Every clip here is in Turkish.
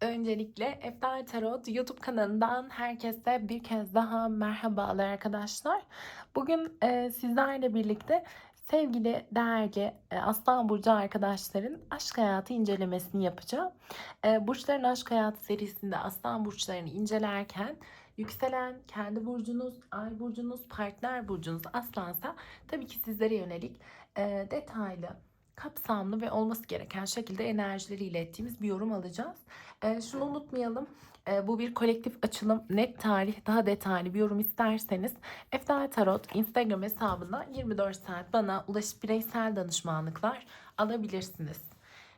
Öncelikle Eftal Tarot YouTube kanalından herkese bir kez daha merhabalar arkadaşlar. Bugün e, sizlerle birlikte sevgili değerli e, Aslan Burcu arkadaşların aşk hayatı incelemesini yapacağım. E, Burçların Aşk Hayatı serisinde Aslan Burçlarını incelerken yükselen kendi burcunuz, ay burcunuz, partner burcunuz aslansa tabii ki sizlere yönelik e, detaylı kapsamlı ve olması gereken şekilde enerjileri ilettiğimiz bir yorum alacağız. E, şunu unutmayalım. E, bu bir kolektif açılım. Net tarih, daha detaylı bir yorum isterseniz Eftal Tarot Instagram hesabına 24 saat bana ulaşıp bireysel danışmanlıklar alabilirsiniz.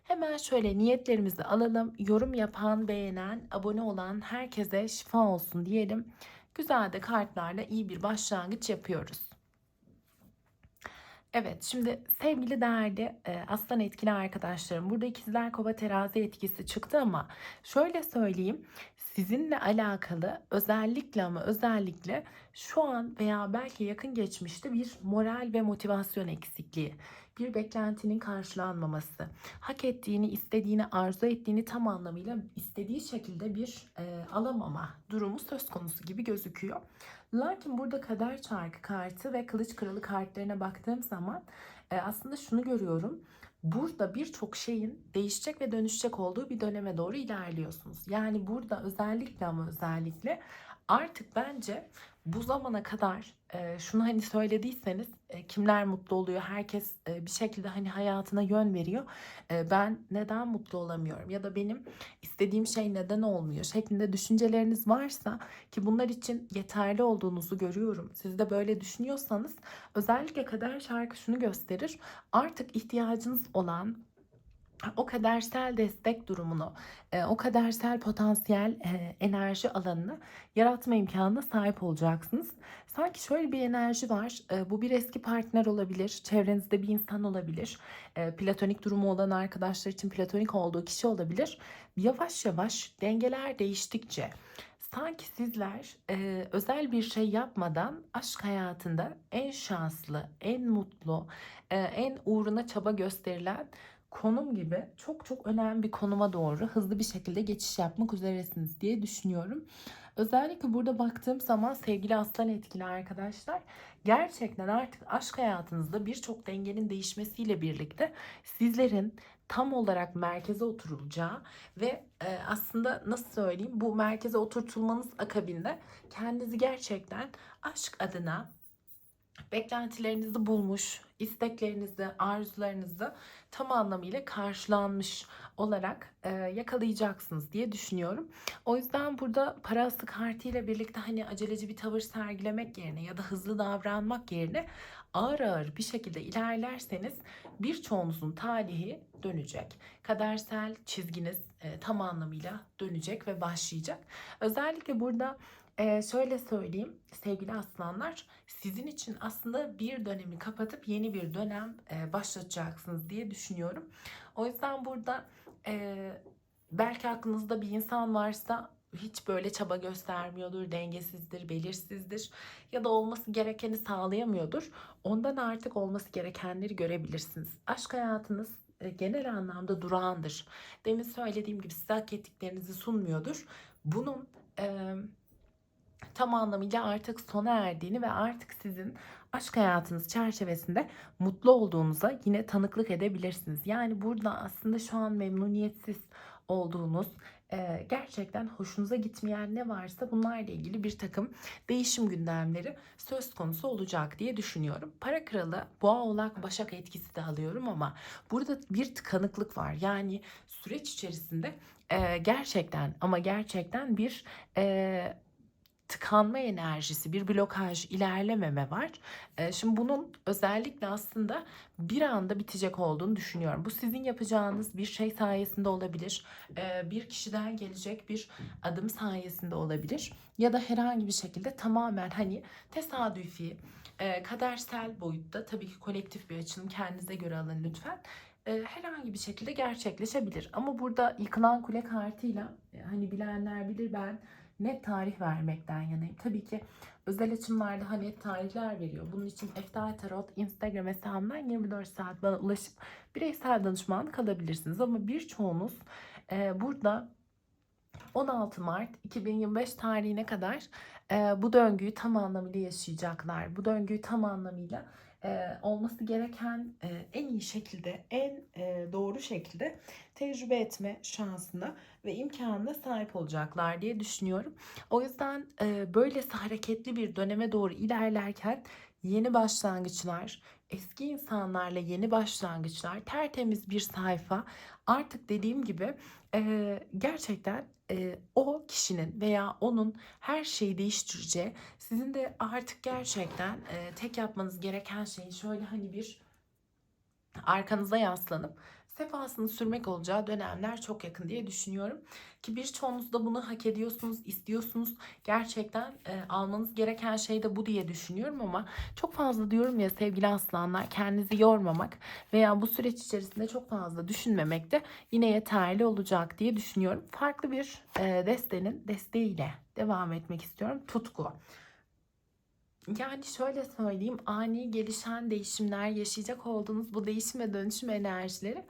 Hemen şöyle niyetlerimizi alalım. Yorum yapan, beğenen, abone olan herkese şifa olsun diyelim. Güzel de kartlarla iyi bir başlangıç yapıyoruz. Evet şimdi sevgili değerli e, aslan etkili arkadaşlarım burada ikizler kova terazi etkisi çıktı ama şöyle söyleyeyim sizinle alakalı özellikle ama özellikle şu an veya belki yakın geçmişte bir moral ve motivasyon eksikliği bir beklentinin karşılanmaması, hak ettiğini, istediğini, arzu ettiğini tam anlamıyla istediği şekilde bir e, alamama durumu söz konusu gibi gözüküyor. Lakin burada kader çarkı kartı ve kılıç kralı kartlarına baktığım zaman e, aslında şunu görüyorum. Burada birçok şeyin değişecek ve dönüşecek olduğu bir döneme doğru ilerliyorsunuz. Yani burada özellikle ama özellikle artık bence bu zamana kadar e, şunu hani söylediyseniz e, kimler mutlu oluyor? Herkes e, bir şekilde hani hayatına yön veriyor. E, ben neden mutlu olamıyorum? Ya da benim istediğim şey neden olmuyor şeklinde düşünceleriniz varsa ki bunlar için yeterli olduğunuzu görüyorum. Siz de böyle düşünüyorsanız özellikle kader şarkı şunu gösterir. Artık ihtiyacınız olan o kadersel destek durumunu, e, o kadersel potansiyel e, enerji alanını yaratma imkanına sahip olacaksınız. Sanki şöyle bir enerji var. E, bu bir eski partner olabilir, çevrenizde bir insan olabilir, platonik durumu olan arkadaşlar için platonik olduğu kişi olabilir. Yavaş yavaş dengeler değiştikçe sanki sizler e, özel bir şey yapmadan aşk hayatında en şanslı, en mutlu, e, en uğruna çaba gösterilen konum gibi çok çok önemli bir konuma doğru hızlı bir şekilde geçiş yapmak üzeresiniz diye düşünüyorum. Özellikle burada baktığım zaman sevgili aslan etkili arkadaşlar gerçekten artık aşk hayatınızda birçok dengenin değişmesiyle birlikte sizlerin tam olarak merkeze oturulacağı ve e, aslında nasıl söyleyeyim bu merkeze oturtulmanız akabinde kendinizi gerçekten aşk adına beklentilerinizi bulmuş, isteklerinizi, arzularınızı tam anlamıyla karşılanmış olarak e, yakalayacaksınız diye düşünüyorum. O yüzden burada parası kartıyla birlikte hani aceleci bir tavır sergilemek yerine ya da hızlı davranmak yerine ağır ağır bir şekilde ilerlerseniz birçoğunuzun talihi dönecek. Kadersel çizginiz e, tam anlamıyla dönecek ve başlayacak. Özellikle burada ee, şöyle söyleyeyim sevgili aslanlar sizin için aslında bir dönemi kapatıp yeni bir dönem e, başlatacaksınız diye düşünüyorum. O yüzden burada e, belki aklınızda bir insan varsa hiç böyle çaba göstermiyordur, dengesizdir, belirsizdir ya da olması gerekeni sağlayamıyordur. Ondan artık olması gerekenleri görebilirsiniz. Aşk hayatınız genel anlamda durağandır. Demin söylediğim gibi size hak ettiklerinizi sunmuyordur. Bunun e, tam anlamıyla artık sona erdiğini ve artık sizin aşk hayatınız çerçevesinde mutlu olduğunuza yine tanıklık edebilirsiniz. Yani burada aslında şu an memnuniyetsiz olduğunuz, gerçekten hoşunuza gitmeyen ne varsa bunlarla ilgili bir takım değişim gündemleri söz konusu olacak diye düşünüyorum. Para kralı, boğa oğlak, başak etkisi de alıyorum ama burada bir tıkanıklık var. Yani süreç içerisinde gerçekten ama gerçekten bir tıkanma enerjisi, bir blokaj, ilerlememe var. Şimdi bunun özellikle aslında bir anda bitecek olduğunu düşünüyorum. Bu sizin yapacağınız bir şey sayesinde olabilir. Bir kişiden gelecek bir adım sayesinde olabilir. Ya da herhangi bir şekilde tamamen hani tesadüfi, kadersel boyutta tabii ki kolektif bir açılım kendinize göre alın lütfen herhangi bir şekilde gerçekleşebilir. Ama burada yıkılan kule kartıyla hani bilenler bilir ben net tarih vermekten yanayım. Tabii ki özel açımlarda hani tarihler veriyor. Bunun için Eftal Tarot Instagram hesabından 24 saat bana ulaşıp bireysel danışmanlık alabilirsiniz. Ama birçoğunuz e, burada 16 Mart 2025 tarihine kadar e, bu döngüyü tam anlamıyla yaşayacaklar. Bu döngüyü tam anlamıyla olması gereken en iyi şekilde, en doğru şekilde tecrübe etme şansına ve imkanına sahip olacaklar diye düşünüyorum. O yüzden e, böylesi hareketli bir döneme doğru ilerlerken yeni başlangıçlar, eski insanlarla yeni başlangıçlar, tertemiz bir sayfa. Artık dediğim gibi gerçekten e, o kişinin veya onun her şeyi değiştireceği, sizin de artık gerçekten e, tek yapmanız gereken şey şöyle hani bir arkanıza yaslanıp sefasını sürmek olacağı dönemler çok yakın diye düşünüyorum. Ki birçoğunuz da bunu hak ediyorsunuz, istiyorsunuz. Gerçekten e, almanız gereken şey de bu diye düşünüyorum ama çok fazla diyorum ya sevgili aslanlar kendinizi yormamak veya bu süreç içerisinde çok fazla düşünmemek de yine yeterli olacak diye düşünüyorum. Farklı bir e, destenin desteğiyle devam etmek istiyorum. Tutku. Yani şöyle söyleyeyim, ani gelişen değişimler yaşayacak olduğunuz bu değişim ve dönüşüm enerjileri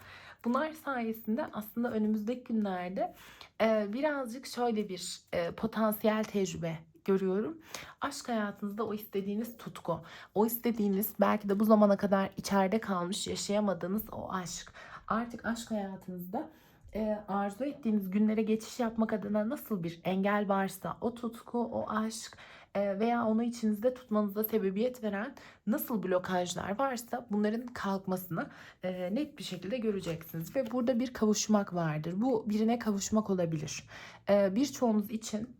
bunlar sayesinde aslında önümüzdeki günlerde e, birazcık şöyle bir e, potansiyel tecrübe görüyorum. Aşk hayatınızda o istediğiniz tutku, o istediğiniz belki de bu zamana kadar içeride kalmış yaşayamadığınız o aşk. Artık aşk hayatınızda e, arzu ettiğiniz günlere geçiş yapmak adına nasıl bir engel varsa o tutku, o aşk veya onu içinizde tutmanıza sebebiyet veren nasıl blokajlar varsa bunların kalkmasını e, net bir şekilde göreceksiniz. Ve burada bir kavuşmak vardır. Bu birine kavuşmak olabilir. E, birçoğunuz için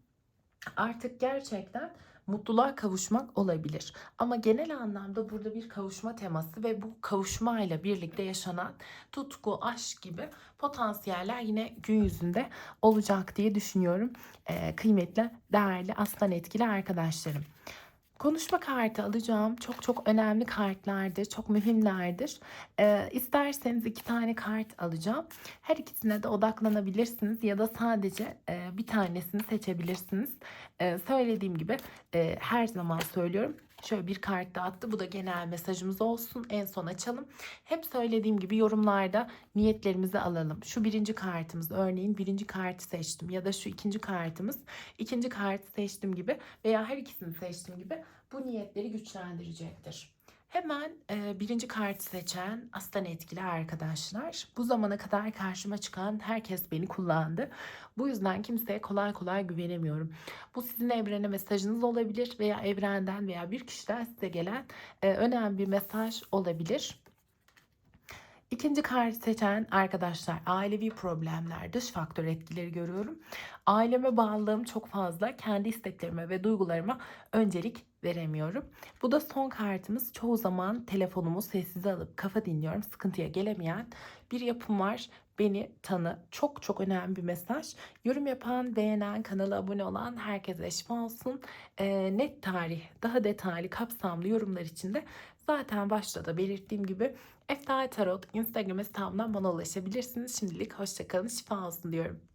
artık gerçekten mutluluğa kavuşmak olabilir. Ama genel anlamda burada bir kavuşma teması ve bu kavuşmayla birlikte yaşanan tutku, aşk gibi potansiyeller yine gün yüzünde olacak diye düşünüyorum. Ee, kıymetli, değerli aslan etkili arkadaşlarım. Konuşma kartı alacağım. Çok çok önemli kartlardır. Çok mühimlerdir. Ee, isterseniz iki tane kart alacağım. Her ikisine de odaklanabilirsiniz ya da sadece e, bir tanesini seçebilirsiniz. Ee, söylediğim gibi e, her zaman söylüyorum. Şöyle bir kart da attı. Bu da genel mesajımız olsun. En son açalım. Hep söylediğim gibi yorumlarda niyetlerimizi alalım. Şu birinci kartımız örneğin birinci kartı seçtim ya da şu ikinci kartımız ikinci kartı seçtim gibi veya her ikisini seçtim gibi bu niyetleri güçlendirecektir. Hemen e, birinci kartı seçen aslan etkili arkadaşlar. Bu zamana kadar karşıma çıkan herkes beni kullandı. Bu yüzden kimseye kolay kolay güvenemiyorum. Bu sizin evrene mesajınız olabilir veya evrenden veya bir kişiden size gelen e, önemli bir mesaj olabilir. İkinci kart seçen arkadaşlar ailevi problemler, dış faktör etkileri görüyorum. Aileme bağlılığım çok fazla. Kendi isteklerime ve duygularıma öncelik veremiyorum. Bu da son kartımız. Çoğu zaman telefonumu sessize alıp kafa dinliyorum. Sıkıntıya gelemeyen bir yapım var. Beni tanı. Çok çok önemli bir mesaj. Yorum yapan, beğenen, kanala abone olan herkese şifa olsun. Ee, net tarih, daha detaylı, kapsamlı yorumlar için de zaten başta da belirttiğim gibi Eftal Tarot Instagram hesabından bana ulaşabilirsiniz. Şimdilik hoşçakalın, şifa olsun diyorum.